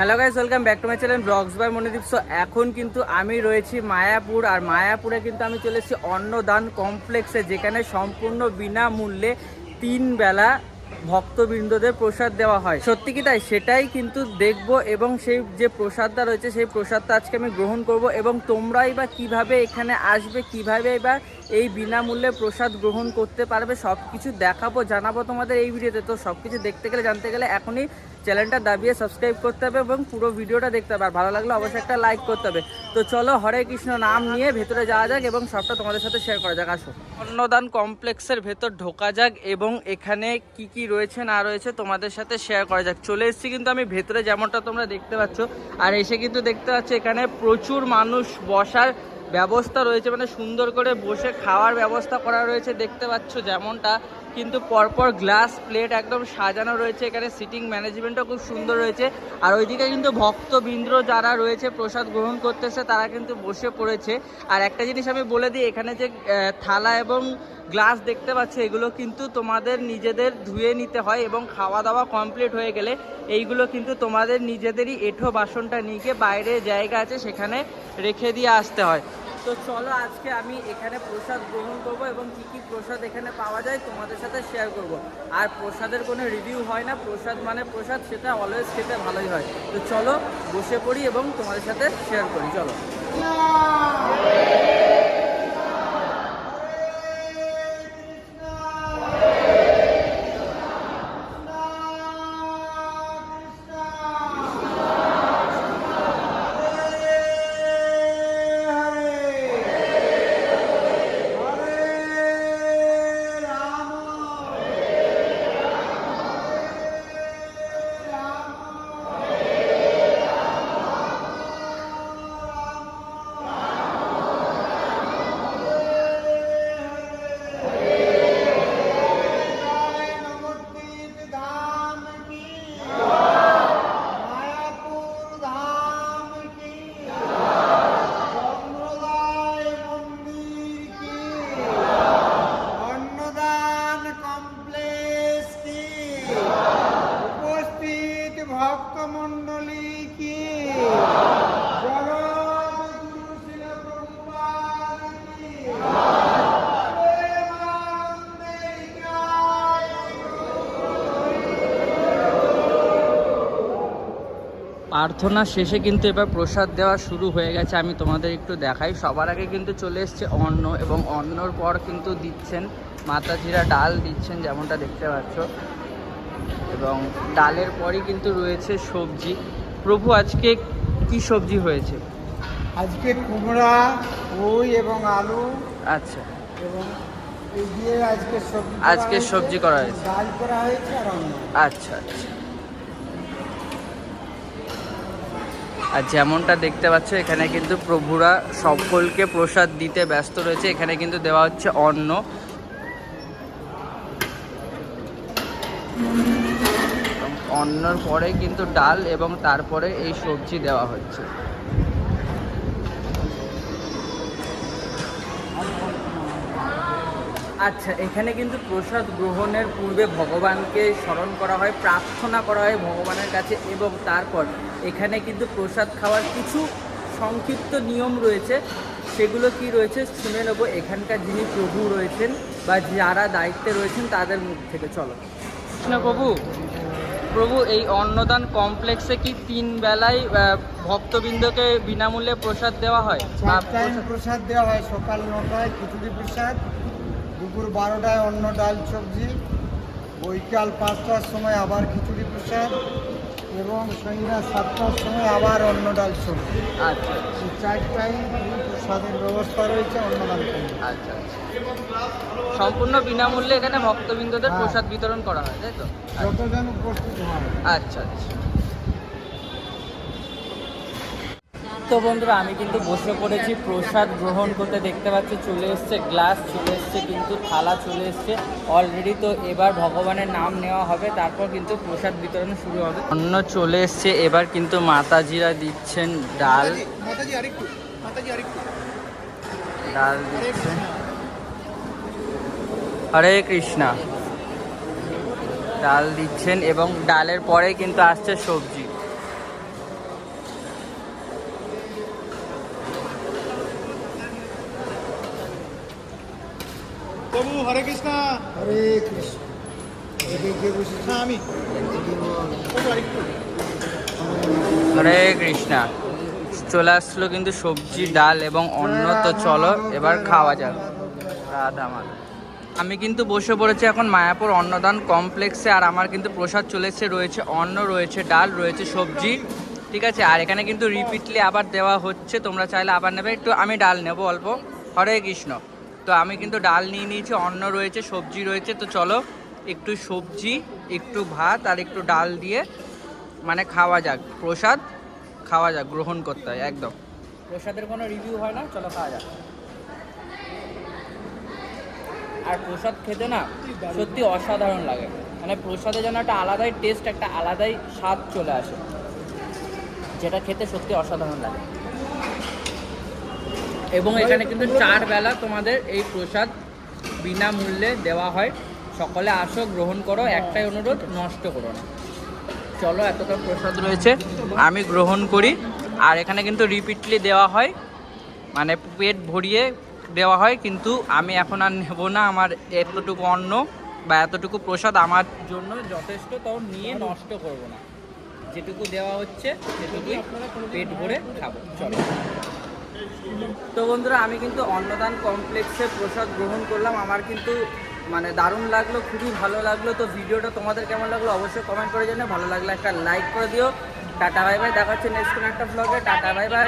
Hello guys welcome back to my channel vlogs by Monideep so এখন কিন্তু আমি রয়েছি মায়াপুর, আর মায়াপুরে কিন্তু আমি চলে এসেছি অন্নদান কমপ্লেক্সে, যেখানে সম্পূর্ণ বিনামূল্যে তিন বেলা ভক্তবৃন্দদের প্রসাদ দেওয়া হয়। সত্যি কি তাই? সেটাই কিন্তু দেখব, এবং সেই যে প্রসাদটা রয়েছে, সেই প্রসাদটা আজকে আমি গ্রহণ করব, এবং তোমরাই বা কীভাবে এখানে আসবে, কীভাবে বা এই বিনামূল্যে প্রসাদ গ্রহণ করতে পারবে সব কিছু দেখাবো, জানাব তোমাদের এই ভিডিওতে। তো সব কিছু দেখতে গেলে, জানতে গেলে এখনই চ্যানেলটা দাবিয়ে সাবস্ক্রাইব করতে হবে এবং পুরো ভিডিওটা দেখতে হবে। আর ভালো লাগলে অবশ্যই একটা লাইক করতে হবে। তো চলো, হরে কৃষ্ণ নাম নিয়ে ভেতরে যাওয়া যাক এবং সবটা তোমাদের সাথে শেয়ার করা যাক। আসো। অন্নদান কমপ্লেক্সের ভেতর ঢোকা যাক এবং এখানে কি কি রয়েছে, না রয়েছে তোমাদের সাথে শেয়ার করা যাক। চলে এসেছি কিন্তু আমি ভেতরে, যেমনটা তোমরা দেখতে পাচ্ছ। আর এসে কিন্তু দেখতে পাচ্ছ, এখানে প্রচুর মানুষ বসার ব্যবস্থা রয়েছে মানে সুন্দর করে বসে খাওয়ার ব্যবস্থা করা রয়েছে। দেখতে পাচ্ছ যেমনটা কিন্তু পরপর গ্লাস প্লেট একদম সাজানো রয়েছে। এখানে সিটিং ম্যানেজমেন্টও খুব সুন্দর রয়েছে। আর ওইদিকে কিন্তু ভক্তবৃন্দ যারা রয়েছে, প্রসাদ গ্রহণ করতেছে, তারা কিন্তু বসে পড়েছে। আর একটা জিনিস আমি বলে দিই, এখানে যে থালা এবং গ্লাস দেখতে পাচ্ছ, এগুলো কিন্তু তোমাদের নিজেদের ধুয়ে নিতে হয় এবং খাওয়া দাওয়া কমপ্লিট হয়ে গেলে এইগুলো কিন্তু তোমাদের নিজেদেরই এঁঠো বাসনটা নিয়ে গিয়ে বাইরে জায়গা আছে, সেখানে রেখে দিয়ে আসতে হয়। তো চলো আজকে আমি এখানে প্রসাদ গ্রহণ করব এবং কি কি প্রসাদ এখানে পাওয়া যায় তোমাদের সাথে শেয়ার করব। আর প্রসাদের কোনো রিভিউ হয় না, প্রসাদ মানে প্রসাদ, সেটা অলওয়েজ খেতে ভালোই হয়। তো চলো বসে পড়ি এবং তোমাদের সাথে শেয়ার করি, চলো। প্রার্থনা শেষে কিন্তু এবার প্রসাদ দেওয়া শুরু হয়ে গেছে আমি তোমাদের একটু দেখাই। সবার আগে কিন্তু চলে এসছে অন্ন এবং অন্নর পর কিন্তু দিচ্ছেন মাতাজিরা ডাল দিচ্ছেন যেমনটা দেখতে পাচ্ছ। এবং ডালের পরই কিন্তু রয়েছে সবজি। প্রভু আজকে কি সবজি হয়েছে? আজকে কুমড়া পুঁই এবং আলু। আচ্ছা। এবং আজকে সবজি করা হয়েছে, সবজি করা হয়েছে। ডাল করা হয়েছে আর অন্য আচ্ছা আচ্ছা। আর যেমনটা দেখতে পাচ্ছ, এখানে কিন্তু প্রভুরা সকলকে প্রসাদ দিতে ব্যস্ত রয়েছে। এখানে কিন্তু দেওয়া হচ্ছে অন্ন। অন্নর পরে কিন্তু ডাল এবং তারপরে এই সবজি দেওয়া হচ্ছে। আচ্ছা এখানে কিন্তু প্রসাদ গ্রহণের পূর্বে ভগবানকে স্মরণ করা হয় প্রার্থনা করা হয় ভগবানের কাছে এবং তারপর এখানে কিন্তু প্রসাদ খাওয়ার কিছু সংক্ষিপ্ত নিয়ম রয়েছে। সেগুলো কি রয়েছে? শুনে নেব। এখানকার যিনি প্রভু রয়েছেন বা যারা দায়িত্বে রয়েছেন তাদের মুখ থেকে চলো। কৃষ্ণ প্রভু প্রভু এই অন্নদান কমপ্লেক্সে কি তিন বেলায় ভক্তবৃন্দকে বিনামূল্যে প্রসাদ দেওয়া হয়? প্রসাদ দেওয়া হয় সকাল নটায় খিচুড়ি প্রসাদ। দুপুর বারোটায় অন্য ডাল সবজি। বৈকাল পাঁচটার সময় আবার খিচুড়ি প্রসাদ এবং সন্ধ্যা সাতটার সময় আবার অন্য ডাল সবজি। আচ্ছা এই চার টাইম প্রসাদের ব্যবস্থা রয়েছে অন্য ডাল আচ্ছা আচ্ছা। সম্পূর্ণ বিনামূল্যে এখানে ভক্তবৃন্দদের হ্যাঁ। প্রসাদ বিতরণ করা হয় তাই তো? যতজন উপস্থিত হয়। আচ্ছা আচ্ছা। তো বন্ধুরা আমি কিন্তু বসে পড়েছি প্রসাদ গ্রহণ করতে দেখতে পাচ্ছি চলে এসছে গ্লাস চলে এসছে কিন্তু থালা চলে এসছে। অলরেডি তো এবার ভগবানের নাম নেওয়া হবে তারপর কিন্তু প্রসাদ বিতরণ শুরু হবে। অন্য চলে এসছে এবার কিন্তু মাতাজিরা দিচ্ছেন ডাল। ডাল দিচ্ছেন। হরে কৃষ্ণা। ডাল দিচ্ছেন এবং ডালের পরে কিন্তু আসছে সবজি। বাবু হরে কৃষ্ণ। হরে কৃষ্ণ। বসেছে। আমি। হরে কৃষ্ণা। চলে আসলো কিন্তু সবজি ডাল এবং অন্ন। তো চলো এবার খাওয়া যাক। রাধা মাধব। আমি কিন্তু বসে পড়েছি এখন মায়াপুর অন্নদান কমপ্লেক্সে আর আমার কিন্তু প্রসাদ চলেছে রয়েছে অন্ন রয়েছে ডাল রয়েছে সবজি। ঠিক আছে? আর এখানে কিন্তু রিপিটলি আবার দেওয়া হচ্ছে। তোমরা চাইলে আবার নেবে। একটু আমি ডাল নেব অল্প। হরে কৃষ্ণ। তো আমি কিন্তু ডাল নিয়ে নিয়েছি, অন্ন রয়েছে, সবজি রয়েছে। তো চলো একটু সবজি, একটু ভাত আর একটু ডাল দিয়ে মানে খাওয়া যাক। প্রসাদ খাওয়া যাক, গ্রহণ করতে হয়, একদম। প্রসাদের কোনো রিভিউ হয় না, চলো খাওয়া যাক। আর প্রসাদ খেতে না সত্যি অসাধারণ লাগে। মানে প্রসাদে যেন একটা আলাদাই টেস্ট একটা আলাদাই স্বাদ চলে আসে। যেটা খেতে সত্যি অসাধারণ লাগে। এবং এখানে কিন্তু চার বেলা তোমাদের এই প্রসাদ বিনামূল্যে দেওয়া হয়। সকলে আসো, গ্রহণ করো, একটাই অনুরোধ, নষ্ট করো না। চলো, এতটা প্রসাদ রয়েছে, আমি গ্রহণ করি। আর এখানে কিন্তু রিপিটলি দেওয়া হয় মানে পেট ভরিয়ে দেওয়া হয়, কিন্তু আমি এখন আর নেব না, আমার এতটুকু অন্ন বা এতটুকু প্রসাদ আমার জন্য যথেষ্ট তাও নিয়ে নষ্ট করব না। যেটুকু দেওয়া হচ্ছে, সেটুকুই পেট ভরে খাব। চলো। তো বন্ধুরা, আমি কিন্তু অন্নদান কমপ্লেক্সে প্রসাদ গ্রহণ করলাম। আমার কিন্তু মানে দারুণ লাগল, খুবই ভালো লাগল। তো ভিডিওটা তোমাদের কেমন লাগল অবশ্যই কমেন্ট করে জানে ভালো লাগলে একটা লাইক করে দিও। টাটা বাই বাই দেখা নেক্সট কোনো একটা ব্লগে টাটা বাই বাই